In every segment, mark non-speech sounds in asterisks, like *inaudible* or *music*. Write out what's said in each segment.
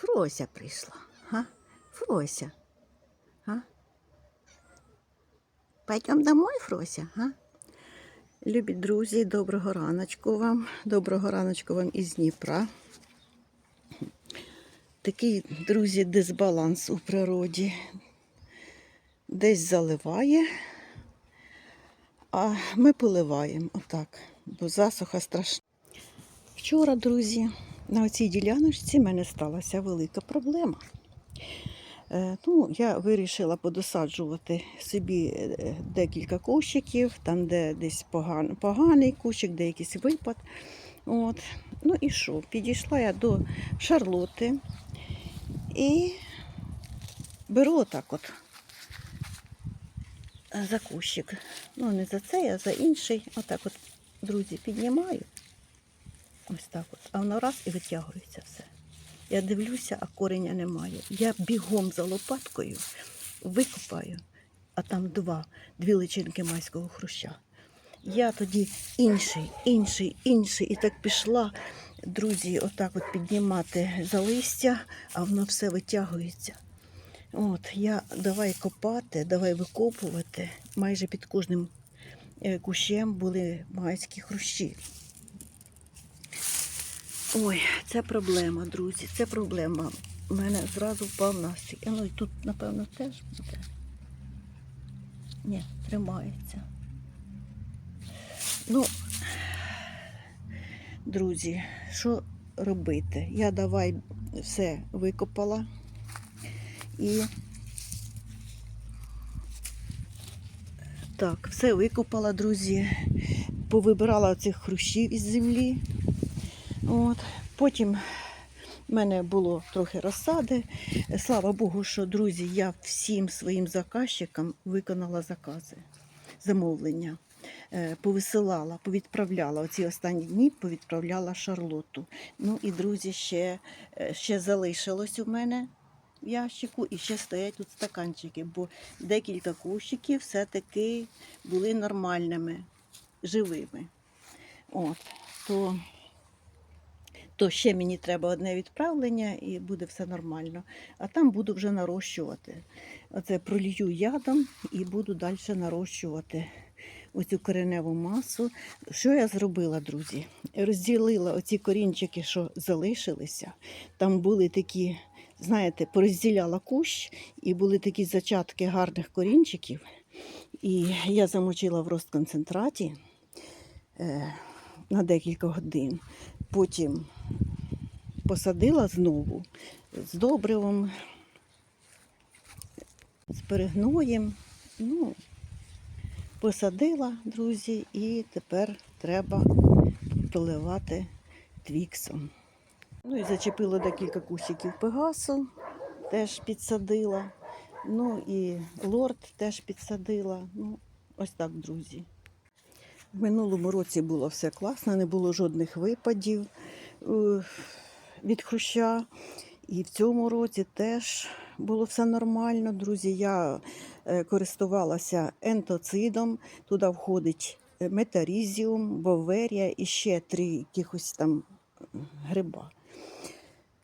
Фрося прийшла. Га? Фрося. Га? Пойдем домой, Фрося, га? Любі друзі, доброго раночку вам. Доброго раночку вам із Дніпра. Такий, друзі, дисбаланс у природі. Десь заливає, а ми поливаємо отак, бо засуха страшна. Вчора, друзі, на цій діляночці в мене сталася велика проблема. Е, Ну, я вирішила подосаджувати собі е, декілька кущиків, там, де десь поган, поганий кущик, де якийсь випад. От. Ну і що? Підійшла я до Шарлоти і беру отак от за кущик. Ну, не за цей, а за інший. Отак от, друзі, піднімаю. Ось так от. А воно раз і витягується все. Я дивлюся, а кореня немає. Я бігом за лопаткою викопаю, а там два, дві личинки майського хруща. Я тоді інший, інший, інший. І так пішла, друзі, отак от піднімати за листя, а воно все витягується. От, я давай копати, давай викопувати. Майже під кожним е, кущем були майські хрущі. Ой, це проблема, друзі, це проблема. У мене зразу впав настрій. Ну і тут, напевно, теж буде. Ні, тримається. Ну, друзі, що робити? Я давай все викопала і так, все викопала, друзі. Повибирала цих хрущів із землі. От. Потім в мене було трохи розсади. Слава Богу, що друзі, я всім своїм заказчикам виконала закази, замовлення. Е, Повисилала, повідправляла оці останні дні, повідправляла Шарлоту. Ну і друзі, ще, е, ще залишилось у мене в ящику і ще стоять тут стаканчики, бо декілька кущиків все-таки були нормальними, живими. От, то то ще мені треба одне відправлення і буде все нормально. А там буду вже нарощувати. Оце пролію ядом і буду далі нарощувати оцю кореневу масу. Що я зробила, друзі? Розділила оці корінчики, що залишилися. Там були такі, знаєте, порозділяла кущ, і були такі зачатки гарних корінчиків. І я замочила в розконцентраті е, на декілька годин. Потім посадила знову з добривом, з перегноєм. Ну, посадила, друзі, і тепер треба проливати твіксом. Ну і зачепила декілька кущиків пегасу, теж підсадила. Ну і лорд теж підсадила. Ну, ось так, друзі. В минулому році було все класно, не було жодних випадів е, від хруща. І в цьому році теж було все нормально. Друзі, я е, користувалася ентоцидом. Туди входить е, метарізіум, боверія і ще три якихось там гриба.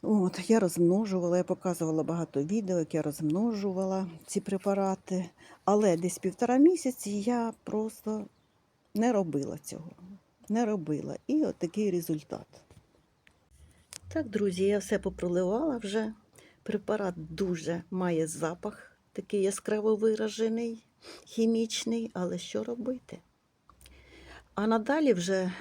От, я розмножувала, я показувала багато відео, як я розмножувала ці препарати. Але десь півтора місяці я просто не робила цього. Не робила. І от такий результат. Так, друзі, я все попроливала вже. Препарат дуже має запах, такий яскраво виражений, хімічний, але що робити? А надалі вже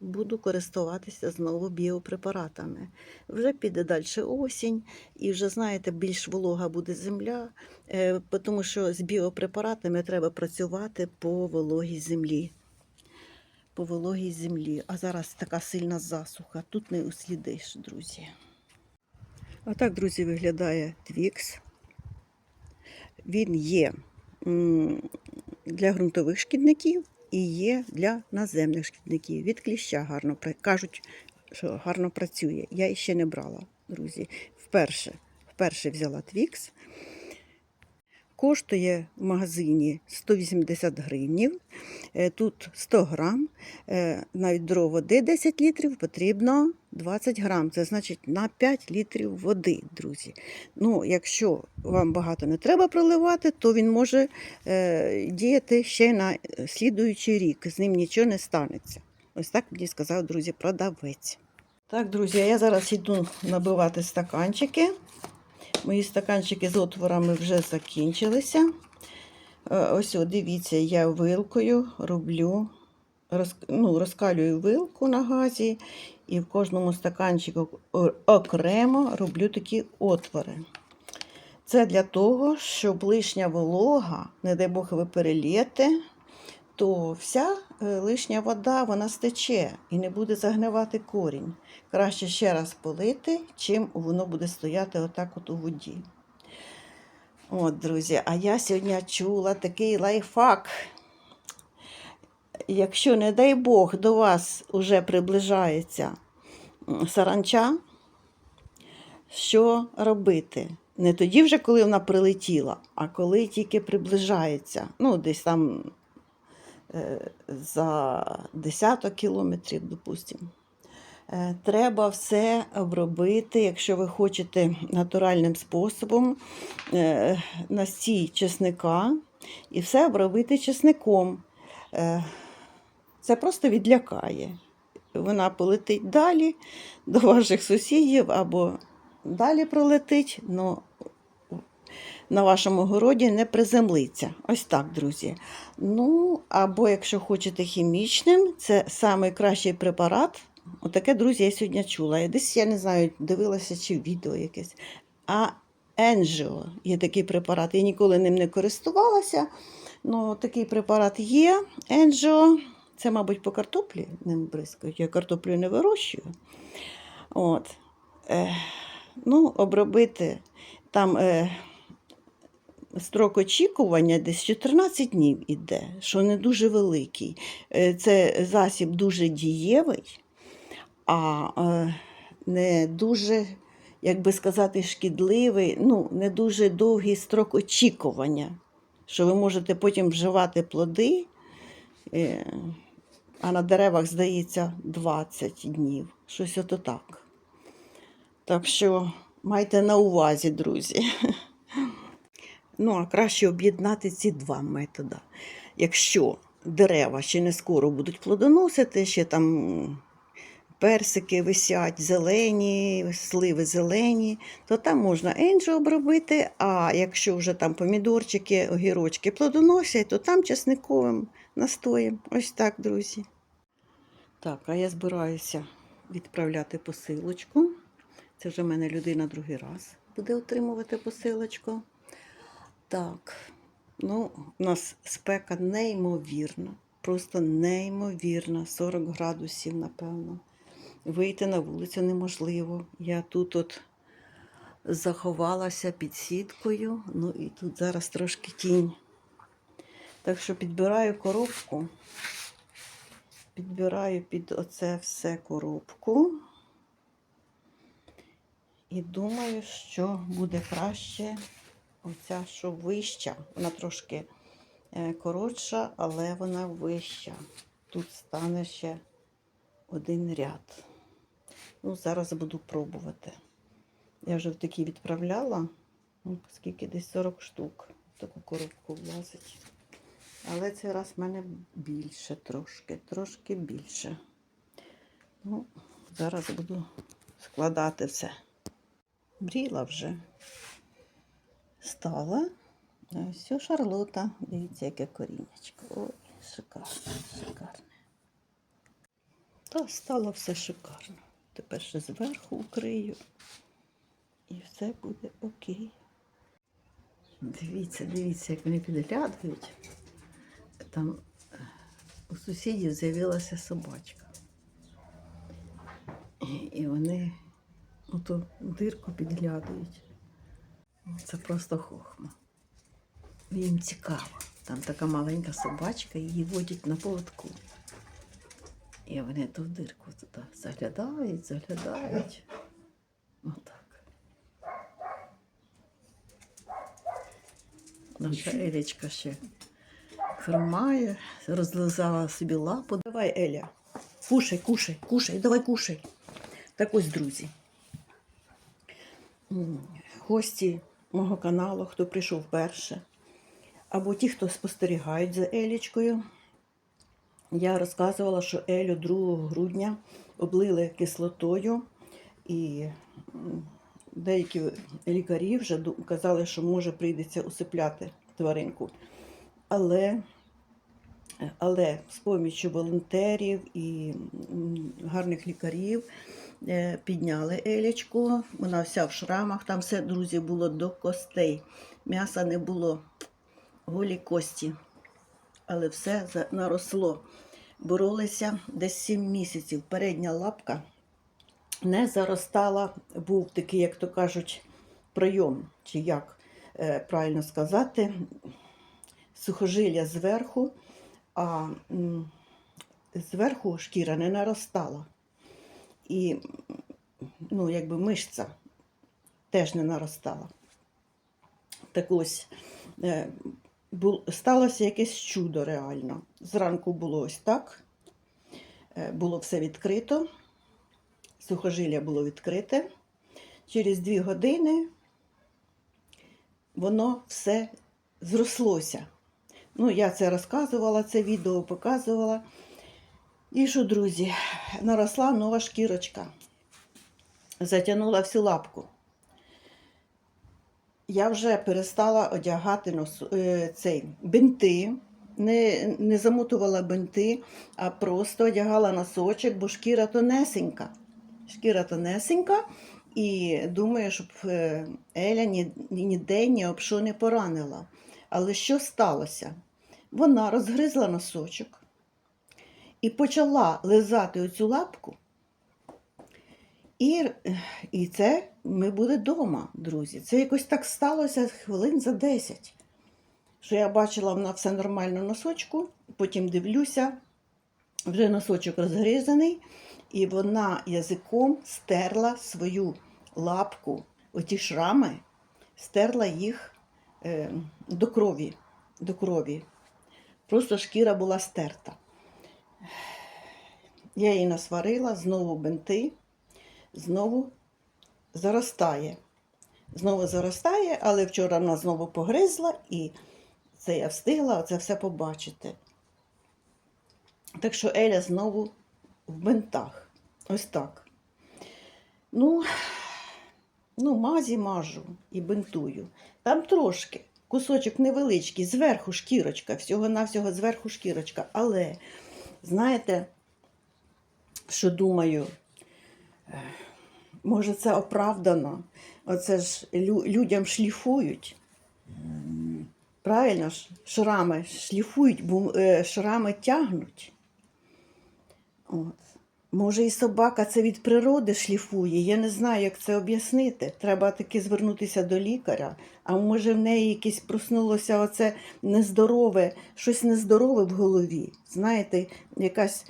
буду користуватися знову біопрепаратами. Вже піде далі осінь, і вже, знаєте, більш волога буде земля, е, тому що з біопрепаратами треба працювати по вологій землі по вологій землі. А зараз така сильна засуха. Тут не услідиш, друзі. А так, друзі, виглядає твікс. Він є для ґрунтових шкідників і є для наземних шкідників. Від кліща гарно кажуть, що гарно працює. Я ще не брала, друзі. Вперше, вперше взяла твікс. Коштує в магазині 180 гривнів. Е, Тут 100 грам, е, на відро води 10 літрів потрібно 20 грам. Це значить на 5 літрів води, друзі. Ну, якщо вам багато не треба проливати, то він може е, діяти ще на слідуючий рік. З ним нічого не станеться. Ось так мені сказав, друзі, продавець. Так, друзі, я зараз йду набивати стаканчики. Мої стаканчики з отворами вже закінчилися. Е, Ось, дивіться, я вилкою роблю, роз, ну, розкалюю вилку на газі і в кожному стаканчику окремо роблю такі отвори. Це для того, щоб лишня волога, не дай Бог, ви перелєте, то вся е, лишня вода вона стече і не буде загнивати корінь. Краще ще раз полити, чим воно буде стояти отак от у воді. От, друзі, а я сьогодні чула такий лайфхак. Якщо, не дай Бог, до вас уже приближається саранча, що робити? Не тоді вже, коли вона прилетіла, а коли тільки приближається. Ну, десь там за десяток кілометрів, допустимо. Е, Треба все обробити, якщо ви хочете натуральним способом, е, настій чесника і все обробити чесником. Е, Це просто відлякає. Вона полетить далі до ваших сусідів або далі пролетить, але на вашому городі не приземлиться. Ось так, друзі. Ну, або якщо хочете хімічним, це найкращий препарат. Отаке, друзі, я сьогодні чула. Я десь, я не знаю, дивилася чи відео якесь. А Енжіо є такий препарат. Я ніколи ним не користувалася. Ну, такий препарат є. Енжіо. Це, мабуть, по картоплі ним бризкають. Я картоплю не вирощую. От. Е, ну, обробити там. Е, Строк очікування десь 14 днів іде, що не дуже великий. Е, Це засіб дуже дієвий, а е, не дуже, як би сказати, шкідливий, ну, не дуже довгий строк очікування, що ви можете потім вживати плоди, е, а на деревах, здається, 20 днів. Щось ото так. Так що майте на увазі, друзі. *laughs* Ну, а краще об'єднати ці два методи. Якщо дерева ще не скоро будуть плодоносити, ще там персики висять зелені, сливи зелені, то там можна енджо обробити, а якщо вже там помідорчики, огірочки плодоносять, то там чесниковим настоєм. Ось так, друзі. Так, а я збираюся відправляти посилочку. Це вже в мене людина другий раз буде отримувати посилочку. Так, ну, у нас спека неймовірна, просто неймовірна, 40 градусів, напевно. Вийти на вулицю неможливо. Я тут от заховалася під сіткою, ну і тут зараз трошки тінь. Так що підбираю коробку, підбираю під оце все коробку. І думаю, що буде краще Оця, що вища, вона трошки е, коротша, але вона вища. Тут стане ще один ряд. Ну, зараз буду пробувати. Я вже в такі відправляла, ну, скільки десь 40 штук в таку коробку влазить. Але цей раз в мене більше трошки, трошки більше. Ну, зараз буду складати все. Бріла вже стала. Ось Шарлота. Дивіться, яке корінечко. Ой, шикарне, шикарне. Та стало все шикарно. Тепер ще зверху укрию. І все буде окей. Дивіться, дивіться, як вони підглядують. Там е, у сусідів з'явилася собачка. І- вони оту дирку підглядують. Це просто хохма. Їм цікаво. Там така маленька собачка, її водять на поводку. І вони ту дирку туди заглядають, заглядають. Отак. Наша Елічка ще хромає, розлизала собі лапу. Давай, Еля, кушай, кушай, кушай, давай кушай. Так ось, друзі. Гості мого каналу, хто прийшов вперше, або ті, хто спостерігають за Елічкою. Я розказувала, що Елю 2 грудня облили кислотою, і деякі лікарі вже казали, що може прийдеться усипляти тваринку. Але, але з поміччю волонтерів і гарних лікарів підняли Елічку. Вона вся в шрамах, там все, друзі, було до костей. М'яса не було, голі кості але все наросло. Боролися десь 7 місяців. Передня лапка не заростала, був такий, як то кажуть, прийом, чи як е, правильно сказати, сухожилля зверху, а зверху шкіра не наростала. І ну, якби мишця теж не наростала. Так ось е, сталося якесь чудо реально. Зранку було ось так. Е, Було все відкрито, сухожилля було відкрите. Через дві години воно все зрослося. Ну, я це розказувала, це відео показувала. І що, друзі, наросла нова шкірочка. Затягнула всю лапку я вже перестала одягати нос, е, цей бинти, не, не замотувала бинти, а просто одягала носочок, бо шкіра тонесенька. Шкіра тонесенька, і думаю, щоб е, Еля ні, ні- ніде ні об що не поранила. Але що сталося? Вона розгризла носочок і почала лизати оцю лапку. І, і це ми були вдома, друзі. Це якось так сталося хвилин за 10. Що я бачила, вона все нормально носочку, потім дивлюся, вже носочок розгризаний, і вона язиком стерла свою лапку, оті шрами, стерла їх е, до крові. До крові. Просто шкіра була стерта. Я її насварила, знову бинти знову заростає. Знову заростає, але вчора вона знову погризла, і це я встигла це все побачити. Так що Еля знову в бинтах. Ось так. Ну, ну, мазі мажу і бинтую. Там трошки, кусочок невеличкий, зверху шкірочка, всього-навсього зверху шкірочка. Але, знаєте, що думаю, Може, це оправдано. Оце ж лю- людям шліфують. Правильно ж, шрами шліфують, бо е, шрами тягнуть. От. Може, і собака це від природи шліфує. Я не знаю, як це об'яснити. Треба таки звернутися до лікаря. А може в неї якесь проснулося оце нездорове, щось нездорове в голові. Знаєте, якась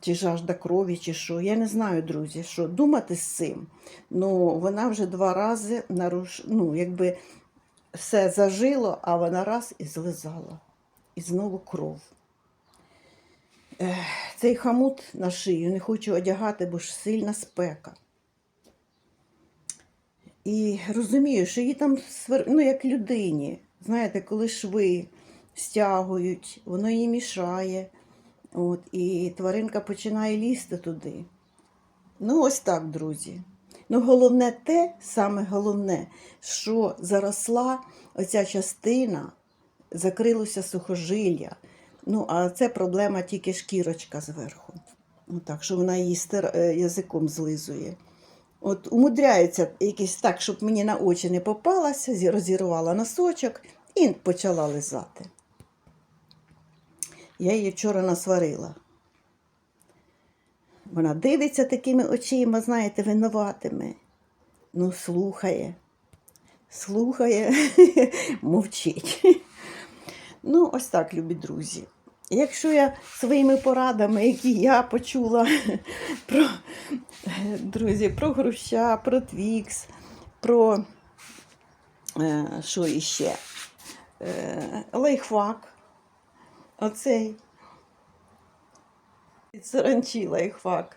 чи жажда крові, чи що. Я не знаю, друзі, що думати з цим. Ну, вона вже два рази наруш... ну, якби все зажило, а вона раз і злизала. І знову кров. Цей хамут на шию не хочу одягати, бо ж сильна спека. І розумію, що її там свер... ну, як людині. Знаєте, коли шви стягують, воно їй мішає. От, і тваринка починає лізти туди. Ну, ось так, друзі. Ну, головне те, саме головне, що заросла оця частина, закрилося сухожилля. Ну, а це проблема тільки шкірочка зверху. Ну, так, що вона її стир... е, язиком злизує. От умудряється якось так, щоб мені на очі не попалася, розірвала носочок і почала лизати. Я її вчора насварила. Вона дивиться такими очима, знаєте, винуватими. Ну, слухає, слухає, *laughs* мовчить. Ну, ось так, любі друзі. Якщо я своїми порадами, які я почула *laughs* про друзі, про груща, про твікс, про е, що іще, е, лайфхак. Оцей. Саранчі лайфхак.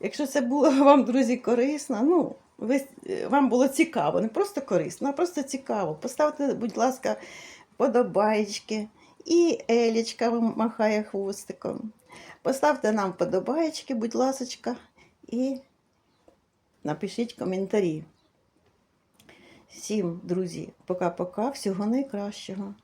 Якщо це було *laughs* вам, друзі, корисно, ну, ви, е, вам було цікаво, не просто корисно, а просто цікаво. Поставте, будь ласка, подобаєчки. І Елічка махає хвостиком. Поставте нам подобаєчки, будь ласочка, і напишіть коментарі. Всім, друзі, пока-пока, всього найкращого.